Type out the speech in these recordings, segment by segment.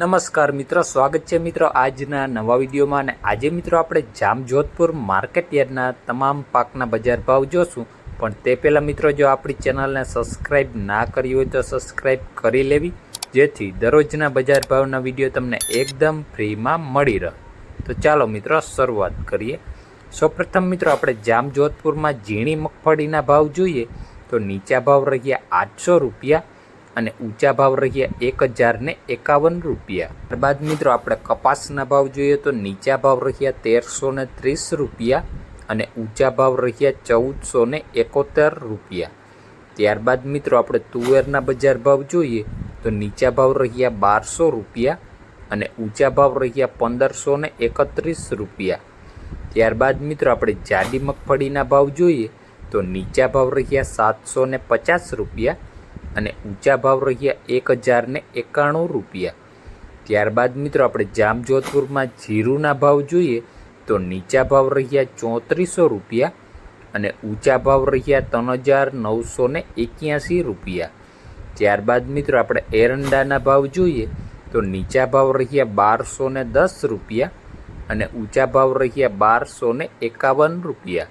નમસ્કાર મિત્રો, સ્વાગત છે મિત્રો આજના નવા વિડીયોમાં અને આજે મિત્રો આપણે જામજોધપુર માર્કેટ યાર્ડના તમામ પાકના બજાર ભાવ જોશું. પણ તે પહેલાં મિત્રો, જો આપણી ચેનલને સબસ્ક્રાઈબ ના કરી હોય તો સબસ્ક્રાઈબ કરી લેવી, જેથી દરરોજના બજાર ભાવના વીડિયો તમને એકદમ ફ્રીમાં મળી રહે. તો ચાલો મિત્રો, શરૂઆત કરીએ. સૌપ્રથમ મિત્રો, આપણે જામજોધપુરમાં ઝીણી મગફળીના ભાવ જોઈએ. તો નીચા ભાવ રહ્યા આઠસો રૂપિયા અને ઊંચા ભાવ રહ્યા એક હજાર ને એકાવન રૂપિયા. ત્યારબાદ મિત્રો આપણે કપાસના ભાવ જોઈએ તો નીચા ભાવ રહ્યા તેરસો ને ત્રીસ રૂપિયા અને ઊંચા ભાવ રહ્યા ચૌદસો ને એકોતેર રૂપિયા. ત્યારબાદ મિત્રો આપણે તુવેરના બજાર ભાવ જોઈએ તો નીચા ભાવ રહ્યા બારસો રૂપિયા અને ઊંચા ભાવ રહ્યા પંદરસો ને એકત્રીસ રૂપિયા. ત્યારબાદ મિત્રો આપણે જાડી મગફળીના ભાવ જોઈએ તો નીચા ભાવ રહ્યા સાતસો ને પચાસ રૂપિયા અને ઊંચા ભાવ રહ્યા એક હજાર ને એકાણું રૂપિયા. ત્યારબાદ મિત્રો આપણે જામજોધપુરમાં જીરુના ભાવ જોઈએ તો નીચા ભાવ રહ્યા ચોત્રીસો રૂપિયા અને ઊંચા ભાવ રહ્યા ત્રણ હજાર નવસો ને એક્યાસી રૂપિયા. ત્યારબાદ મિત્રો આપણે એરંડાના ભાવ જોઈએ તો નીચા ભાવ રહ્યા બારસો ને દસ રૂપિયા અને ઊંચા ભાવ રહ્યા બારસો ને એકાવન રૂપિયા.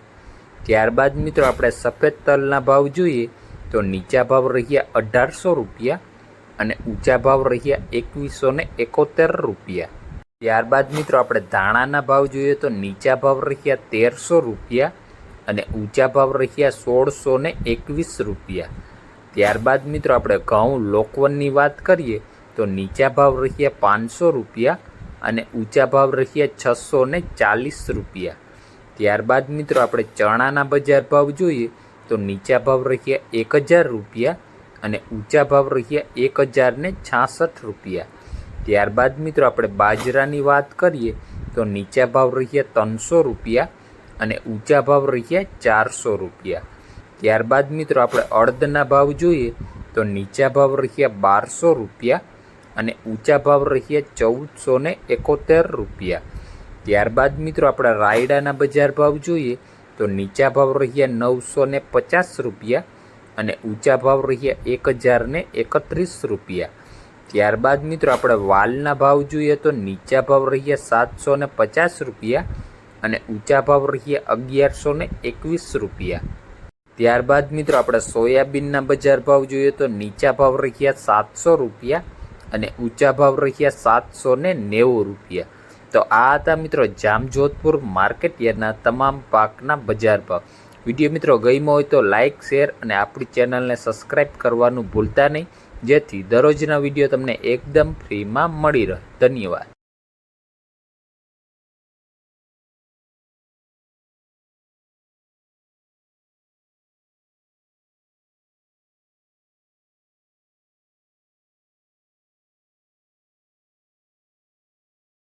ત્યારબાદ મિત્રો આપણે સફેદ તલના ભાવ જોઈએ તો નીચા ભાવ રહ્યા અઢારસો રૂપિયા અને ઊંચા ભાવ રહ્યા એકવીસો ને એકોતેર રૂપિયા. ત્યારબાદ મિત્રો આપણે ધાણાના ભાવ જોઈએ તો નીચા ભાવ રહ્યા તેરસો રૂપિયા અને ઊંચા ભાવ રહ્યા સોળસો ને એકવીસ રૂપિયા. ત્યારબાદ મિત્રો આપણે ઘઉં, લોકવનની વાત કરીએ તો નીચા ભાવ રહ્યા પાંચસો રૂપિયા અને ઊંચા ભાવ રહ્યા છસો ને ચાલીસ રૂપિયા. ત્યારબાદ મિત્રો આપણે ચણાના બજાર ભાવ જોઈએ તો નીચા ભાવ રહ્યા એક હજાર રૂપિયા અને ઊંચા ભાવ રહ્યા એક હજાર ને છાસઠ રૂપિયા. ત્યારબાદ મિત્રો આપણે બાજરાની વાત કરીએ તો નીચા ભાવ રહ્યા ત્રણસો રૂપિયા અને ઊંચા ભાવ રહ્યા ચારસો રૂપિયા. ત્યારબાદ મિત્રો આપણે અડદના ભાવ જોઈએ તો નીચા ભાવ રહ્યા બારસો રૂપિયા અને ઊંચા ભાવ રહ્યા ચૌદસો એકોતેર રૂપિયા. ત્યારબાદ મિત્રો આપણે રાયડાના બજાર ભાવ જોઈએ તો નીચા ભાવ રહ્યા નવસો ને પચાસ રૂપિયા અને ઊંચા ભાવ રહ્યા એક હજાર ને એકત્રીસ રૂપિયા. ત્યારબાદ મિત્રો આપણે વાલના ભાવ જોઈએ તો નીચા ભાવ રહ્યા સાતસો ને પચાસ રૂપિયા અને ઊંચા ભાવ રહ્યા અગિયારસો ને એકવીસ રૂપિયા. ત્યારબાદ મિત્રો આપણે સોયાબીનના બજાર ભાવ જોઈએ તો નીચા ભાવ રહ્યા સાતસો રૂપિયા અને ઊંચા ભાવ રહ્યા સાતસો ને નેવું રૂપિયા. તો આ હતા મિત્રો જામજોધપુર માર્કેટ યાર્ડના તમામ પાકના બજાર ભાવ. વીડિયો મિત્રો ગમ્યો હોય તો લાઇક શેર અને આપણી ચેનલને સબસ્ક્રાઈબ કરવાનું ભૂલતા નહીં. જેથી દરરોજના વીડિયો તમને એકદમ ફ્રીમાં મળી રહે. ધન્યવાદ.